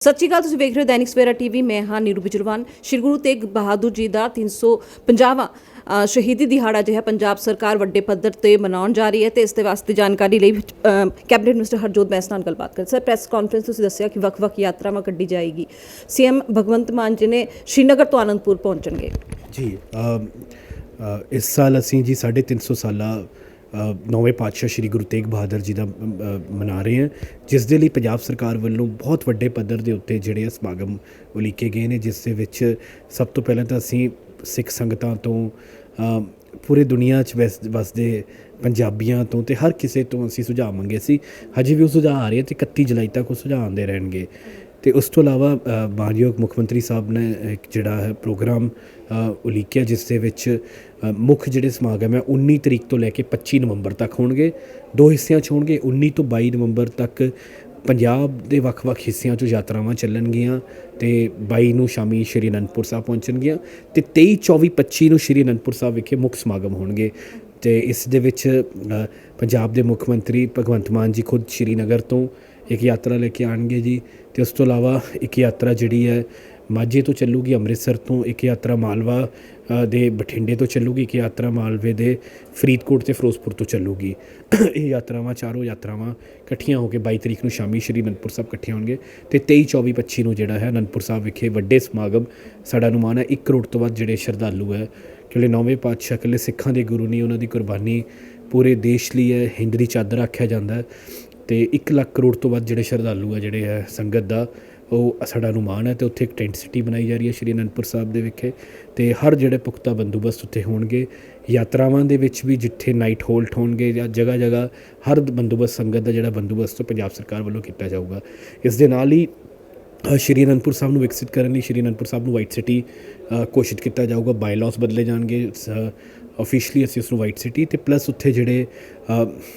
ਸਤਿ ਸ਼੍ਰੀ ਅਕਾਲ ਤੁਸੀਂ ਵੇਖ ਰਹੇ ਹੋ ਦੈਨਿਕ ਸਵੇਰਾ ਟੀਵੀ ਮੈਂ ਹਾਂ ਨੀਰੂ ਬਿਜਰਵਾਨ। ਸ਼੍ਰੀ ਗੁਰੂ ਤੇਗ ਬਹਾਦਰ ਜੀ ਦਾ 350ਵਾਂ ਅ, ਸ਼ਹੀਦੀ ਦਿਹਾੜਾ ਜਿਹੜਾ ਪੰਜਾਬ ਸਰਕਾਰ ਵੱਡੇ ਪੱਧਰ ਤੇ ਮਨਾਉਣ ਜਾ ਰਹੀ ਹੈ ਤੇ ਇਸ ਦੇ ਵਾਸਤੇ ਜਾਣਕਾਰੀ ਲਈ ਕੈਬਨਿਟ ਮਿਨਿਸਟਰ ਹਰਜੋਤ ਬੈਂਸ ਨਾਲ ਗੱਲਬਾਤ ਕਰ ਸਰ ਪ੍ਰੈਸ ਕਾਨਫਰੰਸ ਤੁਸੀਂ ਦੱਸਿਆ ਕਿ ਵੱਖ-ਵੱਖ ਯਾਤਰਾਵਾਂ ਕੱਢੀ ਜਾਏਗੀ। ਸੀਐਮ ਭਗਵੰਤ ਮਾਨ ਜੀ ਨੇ ਸ਼੍ਰੀਨਗਰ ਤੋਂ ਆਨੰਦਪੁਰ ਪਹੁੰਚਣਗੇ। ਜੀ ਇਸ ਸਾਲ ਅਸੀਂ ਜੀ 350 ਸਾਲਾ ਅ, ਨੌਵੇਂ ਪਾਤਸ਼ਾਹ ਸ੍ਰੀ ਗੁਰੂ ਤੇਗ ਬਹਾਦਰ ਜੀ ਦਾ ਮਨਾ ਰਹੇ ਹਾਂ ਜਿਸ ਦੇ ਲਈ ਪੰਜਾਬ ਸਰਕਾਰ ਵੱਲੋਂ ਬਹੁਤ ਵੱਡੇ ਪੱਧਰ ਦੇ ਉੱਤੇ ਜਿਹੜੇ ਆ ਸਮਾਗਮ ਉਲੀਕੇ ਗਏ ਨੇ ਜਿਸ ਦੇ ਵਿੱਚ ਸਭ ਤੋਂ ਪਹਿਲਾਂ ਤਾਂ ਅਸੀਂ ਸਿੱਖ ਸੰਗਤਾਂ ਤੋਂ ਅ, ਪੂਰੇ ਦੁਨੀਆ 'ਚ ਵਸ ਵਸਦੇ ਪੰਜਾਬੀਆਂ ਤੋਂ ਤੇ ਹਰ ਕਿਸੇ ਤੋਂ ਅਸੀਂ ਸੁਝਾਅ ਮੰਗੇ ਸੀ। ਹਜੇ ਵੀ ਉਹ ਸੁਝਾਅ ਆ ਰਹੇ ਤੇ 31 ਜੁਲਾਈ ਤੱਕ ਉਹ ਸੁਝਾਅ ਆਉਂਦੇ ਰਹਿਣਗੇ। ਤੇ ਉਸ ਤੋਂ ਇਲਾਵਾ ਮਾਨਯੋਗ ਮੁੱਖ ਮੰਤਰੀ ਸਾਹਿਬ ਨੇ ਇੱਕ ਜਿਹੜਾ ਹੈ ਪ੍ਰੋਗਰਾਮ ਉਲੀਕਿਆ ਜਿਸ ਦੇ ਵਿੱਚ ਮੁੱਖ ਜਿਹੜੇ ਸਮਾਗਮ ਹੈ 19 ਤਰੀਕ ਤੋਂ ਲੈ ਕੇ 25 ਨਵੰਬਰ ਤੱਕ ਹੋਣਗੇ। ਦੋ ਹਿੱਸਿਆਂ 'ਚ ਹੋਣਗੇ 19 ਤੋਂ 22 ਨਵੰਬਰ ਤੱਕ ਪੰਜਾਬ ਦੇ ਵੱਖ-ਵੱਖ ਹਿੱਸਿਆਂ 'ਚੋਂ ਯਾਤਰਾਵਾਂ ਚੱਲਣਗੀਆਂ ਤੇ 22 ਨੂੰ ਸ਼ਾਮੀ ਸ਼੍ਰੀ ਅਨੰਦਪੁਰ ਸਾਹਿਬ ਪਹੁੰਚਣਗੀਆਂ ਤੇ 23 24 25 ਨੂੰ ਸ਼੍ਰੀ ਅਨੰਦਪੁਰ ਸਾਹਿਬ ਵਿਖੇ ਮੁੱਖ ਸਮਾਗਮ ਹੋਣਗੇ। ਅਤੇ ਇਸ ਦੇ ਵਿੱਚ ਪੰਜਾਬ ਦੇ ਮੁੱਖ ਮੰਤਰੀ ਭਗਵੰਤ ਮਾਨ ਜੀ ਖੁਦ ਸ਼੍ਰੀਨਗਰ ਤੋਂ ਇੱਕ ਯਾਤਰਾ ਲੈ ਕੇ ਆਉਣਗੇ ਜੀ। ਅਤੇ ਉਸ ਤੋਂ ਇਲਾਵਾ ਇੱਕ ਯਾਤਰਾ ਜਿਹੜੀ ਹੈ ਮਾਝੇ ਤੋਂ ਚੱਲੂਗੀ, ਅੰਮ੍ਰਿਤਸਰ ਤੋਂ ਇੱਕ ਯਾਤਰਾ ਮਾਲਵਾ ਦੇ ਬਠਿੰਡੇ ਤੋਂ ਚੱਲੂਗੀ, ਇੱਕ ਯਾਤਰਾ ਮਾਲਵੇ ਦੇ ਫਰੀਦਕੋਟ ਤੇ ਫਿਰੋਜ਼ਪੁਰ ਤੋਂ ਚੱਲੂਗੀ। ਇਹ ਯਾਤਰਾਵਾਂ, ਚਾਰੋਂ ਯਾਤਰਾਵਾਂ ਇਕੱਠੀਆਂ ਹੋ ਕੇ 22 ਤਰੀਕ ਨੂੰ ਸ਼ਾਮੀ ਸ਼੍ਰੀ ਅਨੰਦਪੁਰ ਸਾਹਿਬ ਇਕੱਠੇ ਹੋਣਗੇ ਤੇ 23 24 25 ਨੂੰ ਜਿਹੜਾ ਹੈ ਅਨੰਦਪੁਰ ਸਾਹਿਬ ਵਿਖੇ ਵੱਡੇ ਸਮਾਗਮ, ਸਾਡਾ ਅਨੁਮਾਨ ਹੈ 1 ਕਰੋੜ ਤੋਂ ਵੱਧ ਜਿਹੜੇ ਸ਼ਰਧਾਲੂ ਹੈ ਕਿਉਂਕਿ ਨੌਵੇਂ ਪਾਤਸ਼ਾਹ ਇਕੱਲੇ ਸਿੱਖਾਂ ਦੇ ਗੁਰੂ ਨੇ ਉਹਨਾਂ ਦੀ ਕੁਰਬਾਨੀ ਪੂਰੇ ਦੇਸ਼ ਲਈ ਹੈ, ਹਿੰਦ ਦੀ ਚਾਦਰ ਆਖਿਆ ਜਾਂਦਾ ਹੈ ਤੇ 1 ਲੱਖ ਕਰੋੜ ਤੋਂ ਵੱਧ ਜਿਹੜੇ ਸ਼ਰਧਾਲੂ ਆ, ਜਿਹੜੇ ਹੈ ਸੰਗਤ ਦਾ, ਉਹ ਸਾਡਾ ਅਨੁਮਾਨ ਹੈ ਤੇ ਉੱਥੇ ਇੱਕ ਟੈਂਟ ਸਿਟੀ ਬਣਾਈ ਜਾ ਰਹੀ ਹੈ ਸ਼੍ਰੀ ਅਨੰਦਪੁਰ ਸਾਹਿਬ ਦੇ ਵਿਖੇ ਤੇ ਹਰ ਜਿਹੜੇ ਪੁਖਤਾ ਬੰਦੋਬਸਤ ਉੱਥੇ ਹੋਣਗੇ। ਯਾਤਰਾਵਾਂ ਦੇ ਵਿੱਚ ਵੀ ਜਿੱਥੇ ਨਾਈਟ ਹੋਲਟ ਹੋਣਗੇ ਜਾਂ ਜਗ੍ਹਾ ਜਗ੍ਹਾ ਹਰ ਬੰਦੋਬਸਤ ਸੰਗਤ ਦਾ ਜਿਹੜਾ ਬੰਦੋਬਸਤ ਉਹ ਪੰਜਾਬ ਸਰਕਾਰ ਵੱਲੋਂ ਕੀਤਾ ਜਾਊਗਾ। ਇਸ ਦੇ ਨਾਲ ਹੀ ਸ਼੍ਰੀ ਅਨੰਦਪੁਰ ਸਾਹਿਬ ਨੂੰ ਵਿਕਸਿਤ ਕਰਨ ਲਈ ਸ਼੍ਰੀ ਅਨੰਦਪੁਰ ਸਾਹਿਬ ਨੂੰ ਵਾਈਟ ਸਿਟੀ ਘੋਸ਼ਿਤ ਕੀਤਾ ਜਾਊਗਾ। ਬਾਈਲਾਸ ਬਦਲੇ ਜਾਣਗੇ। ਅਫੀਸ਼ੀਅਲੀ ਅਸੀਂ ਉਸ ਨੂੰ ਵਾਈਟ ਸਿਟੀ ਤੇ ਪਲੱਸ ਉੱਥੇ ਜਿਹੜੇ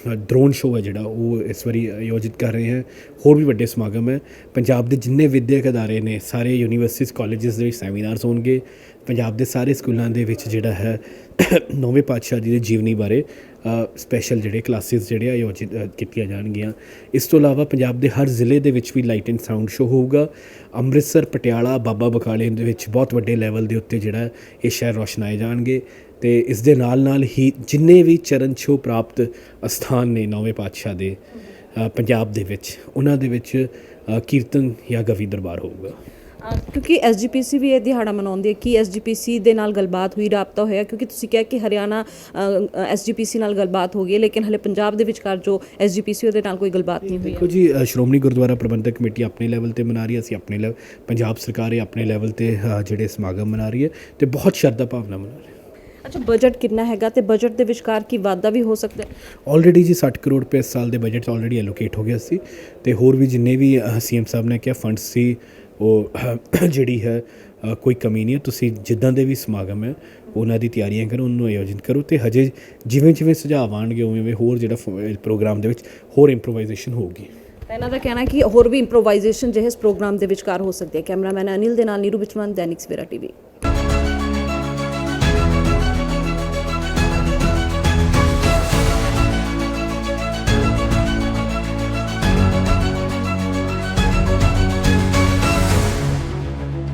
ਡਰੋਨ ਸ਼ੋਅ ਹੈ ਜਿਹੜਾ, ਉਹ ਇਸ ਵਾਰੀ ਆਯੋਜਿਤ ਕਰ ਰਹੇ ਹੈ। ਹੋਰ ਵੀ ਵੱਡੇ ਸਮਾਗਮ ਹੈ। ਪੰਜਾਬ ਦੇ ਜਿੰਨੇ ਵਿਦਿਅਕ ਅਦਾਰੇ ਨੇ, ਸਾਰੇ ਯੂਨੀਵਰਸਿਟੀਜ਼ ਕਾਲਜਸ ਦੇ ਵਿੱਚ ਸੈਮੀਨਾਰਸ ਹੋਣਗੇ। ਪੰਜਾਬ ਦੇ ਸਾਰੇ ਸਕੂਲਾਂ ਦੇ ਵਿੱਚ ਜਿਹੜਾ ਹੈ, ਨੌਵੇਂ ਪਾਤਸ਼ਾਹ ਜੀ ਦੇ ਜੀਵਨੀ ਬਾਰੇ ਸਪੈਸ਼ਲ ਜਿਹੜੇ ਕਲਾਸਿਸ ਜਿਹੜੇ ਆਯੋਜਿਤ ਕੀਤੀਆਂ ਜਾਣਗੀਆਂ। ਇਸ ਤੋਂ ਇਲਾਵਾ ਪੰਜਾਬ ਦੇ ਹਰ ਜ਼ਿਲ੍ਹੇ ਦੇ ਵਿੱਚ ਵੀ ਲਾਈਟ ਐਂਡ ਸਾਊਂਡ ਸ਼ੋਅ ਹੋਊਗਾ। ਅੰਮ੍ਰਿਤਸਰ, ਪਟਿਆਲਾ, ਬਾਬਾ ਬਕਾਲੇ ਦੇ ਵਿੱਚ ਬਹੁਤ ਵੱਡੇ ਲੈਵਲ ਦੇ ਉੱਤੇ ਜਿਹੜਾ ਇਹ ਸ਼ਹਿਰ ਰੋਸ਼ਨਾਏ ਜਾਣਗੇ। ਤੇ ਇਸ ਦੇ ਨਾਲ ਨਾਲ ਹੀ ਜਿੰਨੇ ਵੀ ਚਰਨ ਛੋਹ ਪ੍ਰਾਪਤ ਅਸਥਾਨ ਨੇ ਨੌਵੇਂ ਪਾਤਸ਼ਾਹ ਦੇ ਪੰਜਾਬ ਦੇ ਵਿੱਚ ਉਹਨਾਂ ਦੇ ਵਿੱਚ ਕੀਰਤਨ ਜਾਂ ਗਵੀ ਦਰਬਾਰ ਹੋਊਗਾ। ਕਿਉਂਕਿ ਐਸਜੀਪੀਸੀ ਵੀ ਇਹ ਦਿਹਾੜਾ ਮਨਾਉਂਦੀ ਹੈ ਕਿ ਐਸਜੀਪੀਸੀ ਦੇ ਨਾਲ ਗੱਲਬਾਤ ਹੋਈ ਰਾਬਤਾ ਹੋਇਆ ਕਿਉਂਕਿ ਤੁਸੀਂ ਕਿਹਾ ਕਿ ਹਰਿਆਣਾ ਐਸਜੀਪੀਸੀ ਨਾਲ ਗੱਲਬਾਤ ਹੋ ਗਈ ਹੈ ਲੇਕਿਨ ਹਲੇ ਪੰਜਾਬ ਦੇ ਵਿਚਕਾਰ ਜੋ ਐਸਜੀਪੀਸੀ ਉਹਦੇ ਨਾਲ ਕੋਈ ਗੱਲਬਾਤ ਨਹੀਂ ਹੋਈ ਦੇਖੋ ਜੀ ਸ਼੍ਰੋਮਣੀ ਗੁਰਦੁਆਰਾ ਪ੍ਰਬੰਧਕ ਕਮੇਟੀ ਆਪਣੇ ਲੈਵਲ ਤੇ ਮਨਾ ਰਹੀ ਹੈ ਅਸੀਂ ਆਪਣੇ ਲੈਵਲ ਪੰਜਾਬ ਸਰਕਾਰ ਇਹ ਆਪਣੇ ਲੈਵਲ ਤੇ ਜਿਹੜੇ ਸਮਾਗਮ ਮਨਾ ਰਹੀ ਹੈ ਤੇ ਬਹੁਤ ਸ਼ਰਧਾ ਭਾਵਨਾ ਮਨਾ ਰਹੀ ਹੈ। ਅੱਛਾ ਬਜਟ ਕਿੰਨਾ ਹੈਗਾ ਤੇ ਬਜਟ ਦੇ ਵਿਚਕਾਰ ਕੀ ਵਾਧਾ ਵੀ ਹੋ ਸਕਦਾ ਹੈ? ਆਲਰੇਡੀ ਜੀ 60 ਕਰੋੜ ਰੁਪਏ ਇਸ ਸਾਲ ਦੇ ਬਜਟ ਆਲਰੇਡੀ ਐਲੋਕੇਟ ਹੋ ਗਿਆ ਸੀ ਤੇ ਹੋਰ ਵੀ ਜਿੰਨੇ ਵੀ ਸੀਐਮ ਸਾਹਿਬ ਨੇ ਕਿਹਾ ਫੰਡਸ ਸੀ ਉਹ ਜਿਹੜੀ ਹੈ ਕੋਈ ਕਮੀ ਨਹੀਂ ਹੈ। ਤੁਸੀਂ ਜਿੱਦਾਂ ਦੇ ਵੀ ਸਮਾਗਮ ਹੈ ਉਹਨਾਂ ਦੀ ਤਿਆਰੀਆਂ ਕਰੋ ਉਹਨੂੰ ਆਯੋਜਿਤ ਕਰੋ ਤੇ ਹਜੇ ਜਿਵੇਂ ਜਿਵੇਂ ਸੁਝਾਅ ਆਉਣਗੇ ਉਵੇਂ ਉਵੇਂ ਹੋਰ ਜਿਹੜਾ ਪ੍ਰੋਗਰਾਮ ਦੇ ਵਿੱਚ ਹੋਰ ਇੰਪਰੋਵਾਈਜ਼ੇਸ਼ਨ ਹੋਊਗੀ। ਇਹਨਾਂ ਦਾ ਕਹਿਣਾ ਕਿ ਹੋਰ ਵੀ ਇੰਪਰੋਵਾਈਜ਼ੇਸ਼ਨ ਜਿਹੇ ਇਸ ਪ੍ਰੋਗਰਾਮ ਦੇ ਵਿਚਕਾਰ ਹੋ ਸਕਦੀ ਹੈ। ਕੈਮਰਾਮੈਨ ਅਨਿਲ ਦੇ ਨਾਲ ਨੀਰੂ ਬਿਚਵਾਨ ਦੈਨਿਕ ਸਵੇਰਾ ਟੀਵੀ।